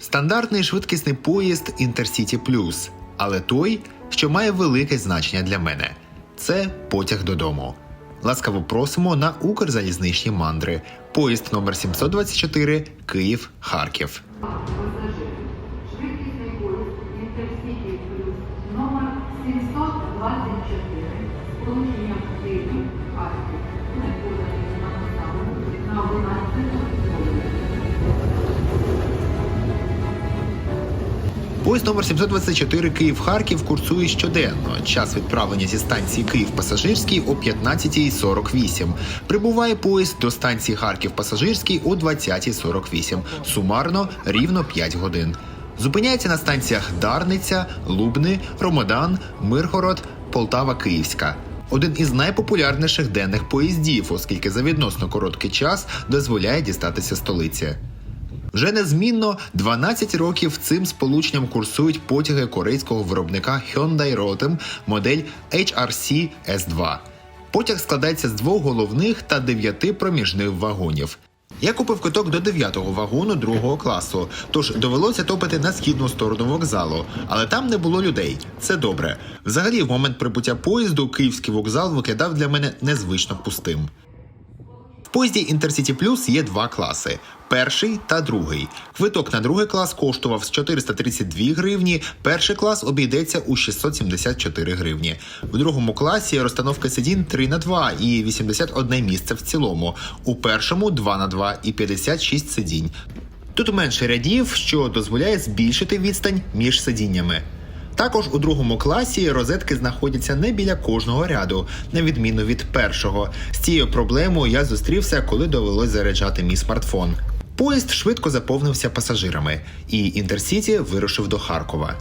Стандартний швидкісний поїзд Intercity Plus, але той, що має велике значення для мене це потяг додому. Ласкаво просимо на Укрзалізничні мандри. Поїзд номер 724 Київ Харків. Інтерсіті Плюс номер 724 з Поїзд номер 724 Київ-Харків курсує щоденно. Час відправлення зі станції Київ Пасажирський о 15.48. Прибуває поїзд до станції Харків Пасажирський о 20.48. Сумарно рівно 5 годин. Зупиняється на станціях Дарниця, Лубни, Ромодан, Миргород, Полтава, Київська. Один із найпопулярніших денних поїздів, оскільки за відносно короткий час дозволяє дістатися столиці. Вже незмінно 12 років цим сполученням курсують потяги корейського виробника Hyundai Rotem модель HRC S2. Потяг складається з двох головних та дев'яти проміжних вагонів. Я купив квиток до 9-го вагону другого класу, тож довелося топити на східну сторону вокзалу, але там не було людей. Це добре. Взагалі, в момент прибуття поїзду київський вокзал виглядав для мене незвично пустим. В поїзді Intercity Plus є два класи: перший та другий. Квиток на другий клас коштував з 432 гривні. Перший клас обійдеться у 674 гривні. В другому класі розстановка сидінь 3 на 2 і 81 місце в цілому. У першому 2 на 2 і 56 сидінь. Тут менше рядів, що дозволяє збільшити відстань між сидіннями. Також у другому класі розетки знаходяться не біля кожного ряду, на відміну від першого. З цією проблемою я зустрівся, коли довелось заряджати мій смартфон. Поїзд швидко заповнився пасажирами, і Інтерсіті вирушив до Харкова.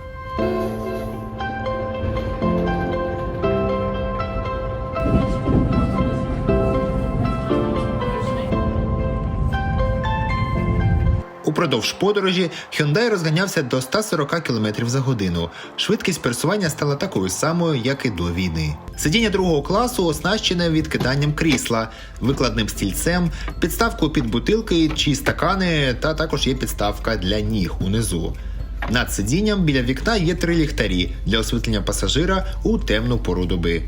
Упродовж подорожі Hyundai розганявся до 140 км за годину. Швидкість пересування стала такою самою, як і до війни. Сидіння другого класу оснащене відкиданням крісла, викладним стільцем, підставкою під бутилки чи стакани, та також є підставка для ніг унизу. Над сидінням біля вікна є три ліхтарі для освітлення пасажира у темну пору доби.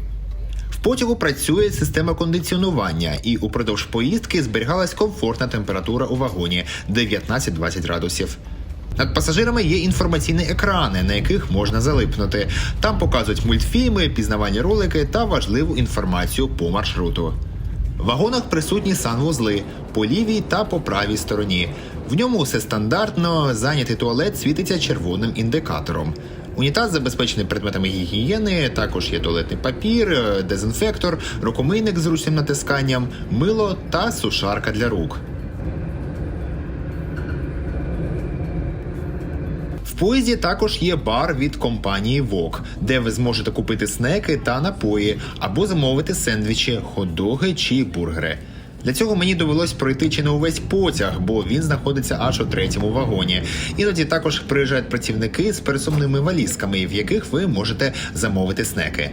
В потягу працює система кондиціонування, і упродовж поїздки зберігалась комфортна температура у вагоні 19-20 градусів. Над пасажирами є інформаційні екрани, на яких можна залипнути. Там показують мультфільми, пізнавальні ролики та важливу інформацію по маршруту. В вагонах присутні санвузли по лівій та по правій стороні. В ньому все стандартно, зайнятий туалет світиться червоним індикатором. Унітаз забезпечений предметами гігієни, також є туалетний папір, е, дезінфектор, рукомийник з ручним натисканням, мило та сушарка для рук. В поїзді також є бар від компанії Вок, де ви зможете купити снеки та напої або замовити сендвічі, хот-доги чи бургери. Для цього мені довелось пройти чи не увесь потяг, бо він знаходиться аж у третьому вагоні. Іноді також приїжджають працівники з пересувними валізками, в яких ви можете замовити снеки.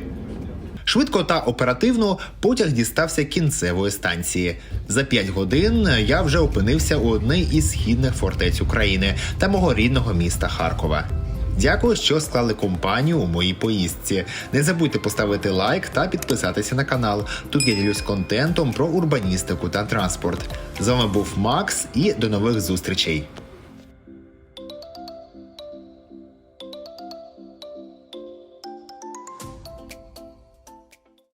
Швидко та оперативно потяг дістався кінцевої станції. За 5 годин я вже опинився у одній із східних фортець України та мого рідного міста Харкова. Дякую, що склали компанію у моїй поїздці. Не забудьте поставити лайк та підписатися на канал. Тут я ділюсь контентом про урбаністику та транспорт. З вами був Макс і до нових зустрічей.